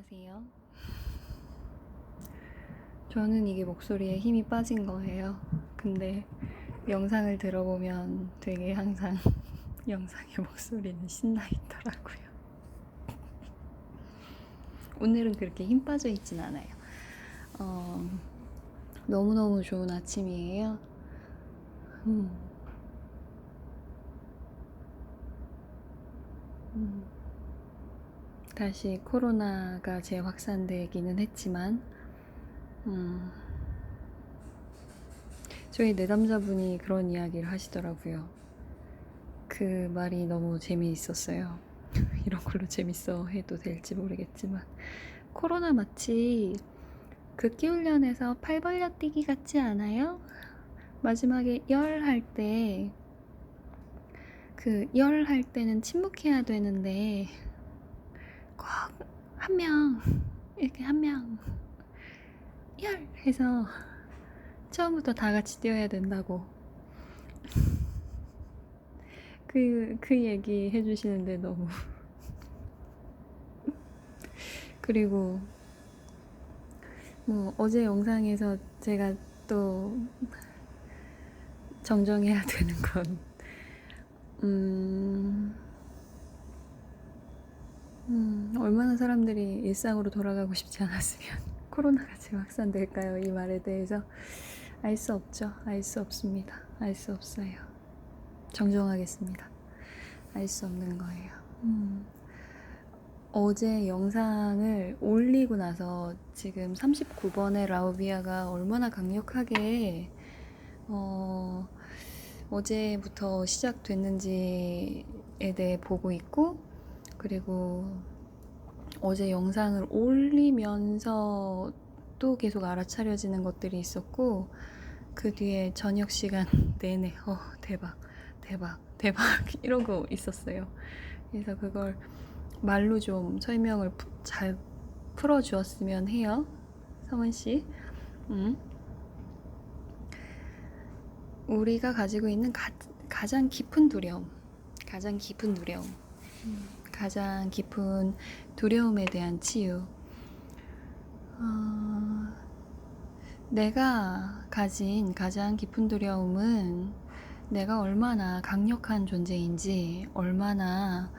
안녕하세요. 저는 이게 목소리에 힘이 빠진 거예요. 근데 영상을 들어보면 되게 항상 영상의 목소리는 신나 있더라고요. 오늘은 그렇게 힘 빠져 있진 않아요. 어, 너무너무 좋은 아침이에요. 음. 음. 다시 코로나가 재확산되기는 했지만, 음, 저희 내담자분이 그런 이야기를 하시더라고요. 그 말이 너무 재미있었어요. 이런 걸로 재밌어 해도 될지 모르겠지만, 코로나 마치 극기훈련에서 팔 벌려 뛰기 같지 않아요? 마지막에 열 할 때, 그 열 할 때는 침묵해야 되는데, 꼭 한 명, 이렇게 한 명, 열! 해서 처음부터 다 같이 뛰어야 된다고. 그, 그 얘기 해주시는데 너무. 그리고, 뭐, 어제 영상에서 제가 또 정정해야 되는 건, 음, 음, 얼마나 사람들이 일상으로 돌아가고 싶지 않았으면 코로나가 지금 확산될까요? 이 말에 대해서 알 수 없죠. 알 수 없습니다. 알 수 없어요. 정정하겠습니다. 알 수 없는 거예요. 음. 어제 영상을 올리고 나서 지금 39번의 라우비아가 얼마나 강력하게 어, 어제부터 시작됐는지에 대해 보고 있고 그리고 어제 영상을 올리면서 또 계속 알아차려지는 것들이 있었고 그 뒤에 저녁 시간 내내 어 대박 대박 대박 이러고 있었어요. 그래서 그걸 말로 좀 설명을 푸- 잘 풀어주었으면 해요. 성은 씨. 음. 우리가 가지고 있는 가, 가장 깊은 두려움, 가장 깊은 두려움, 음, 가장 깊은 두려움에 대한 치유. 어, 내가 가진 가장 깊은 두려움은 내가 얼마나 강력한 존재인지, 얼마나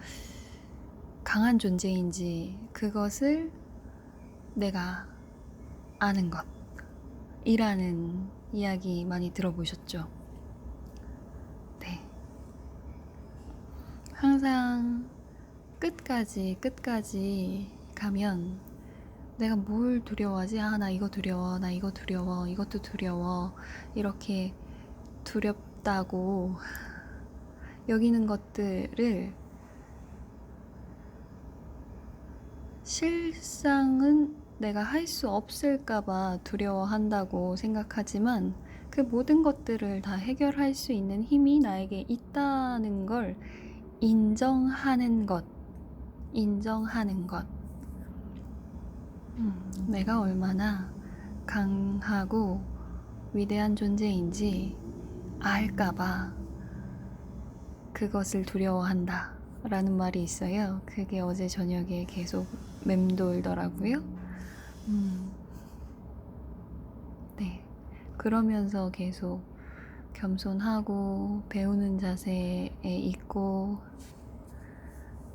강한 존재인지, 그것을 내가 아는 것. 이라는 이야기 많이 들어보셨죠? 네. 항상 끝까지, 끝까지 가면 내가 뭘 두려워하지? 아, 나 이거 두려워, 나 이거 두려워, 이것도 두려워. 이렇게 두렵다고 여기는 것들을 실상은 내가 할 수 없을까봐 두려워한다고 생각하지만 그 모든 것들을 다 해결할 수 있는 힘이 나에게 있다는 걸 인정하는 것. 인정하는 것. 음, 내가 얼마나 강하고 위대한 존재인지 알까봐 그것을 두려워한다. 라는 말이 있어요. 그게 어제 저녁에 계속 맴돌더라고요. 음. 네. 그러면서 계속 겸손하고 배우는 자세에 있고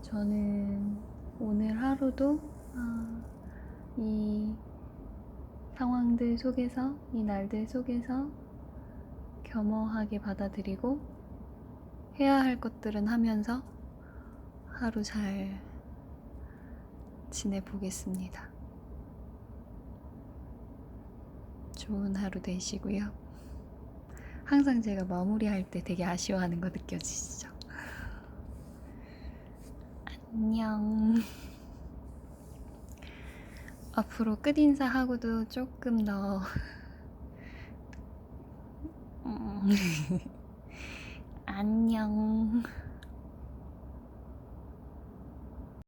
저는 오늘 하루도 아, 이 상황들 속에서 이 날들 속에서 겸허하게 받아들이고 해야 할 것들은 하면서 하루 잘 지내보겠습니다. 좋은 하루 되시고요. 항상 제가 마무리할 때 되게 아쉬워하는 거 느껴지시죠? 안녕. 앞으로 끝인사하고도 조금 더 음. 안녕.